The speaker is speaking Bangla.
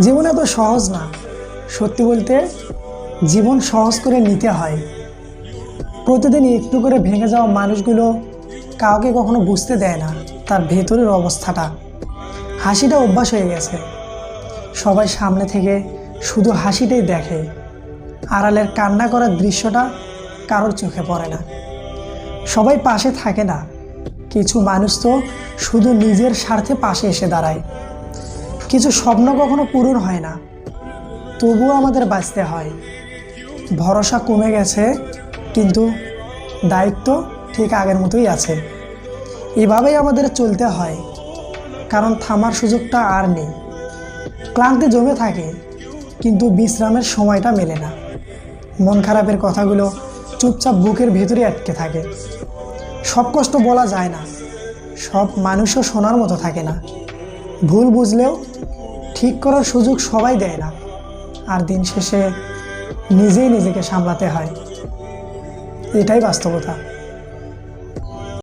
জীবন এত সহজ না। সত্যি বলতে, জীবন সহজ করে নিতে হয়। প্রতিদিন একটু করে ভেঙে যাওয়া মানুষগুলো কাউকে কখনো বুঝতে দেয় না তার ভেতরের অবস্থাটা। হাসিটা অভ্যাস হয়ে গেছে। সবাই সামনে থেকে শুধু হাসিটাই দেখে। আড়ালের কান্না করার দৃশ্যটা কারোর চোখে পড়ে না। সবাই পাশে থাকে না। কিছু মানুষ তো শুধু নিজের স্বার্থে পাশে এসে দাঁড়ায়। কিছু স্বপ্ন কখনো পূরণ হয় না। তবুও আমাদের বাঁচতে হয়। ভরসা কমে গেছে, কিন্তু দায়িত্ব ঠিক আগের মতোই আছে। এভাবেই আমাদের চলতে হয়, কারণ থামার সুযোগটা আর নেই। ক্লান্তি জমে থাকে, কিন্তু বিশ্রামের সময়টা মেলে না। মন খারাপের কথাগুলো চুপচাপ বুকের ভেতরে আটকে থাকে। সব কষ্ট বলা যায় না, সব মানুষও শোনার মতো থাকে না। ভুল বুঝলেও ঠিক করার সুযোগ সবাই দেয় না। আর দিন শেষে নিজেই নিজেকে সামলাতে হয়। এটাই বাস্তবতা।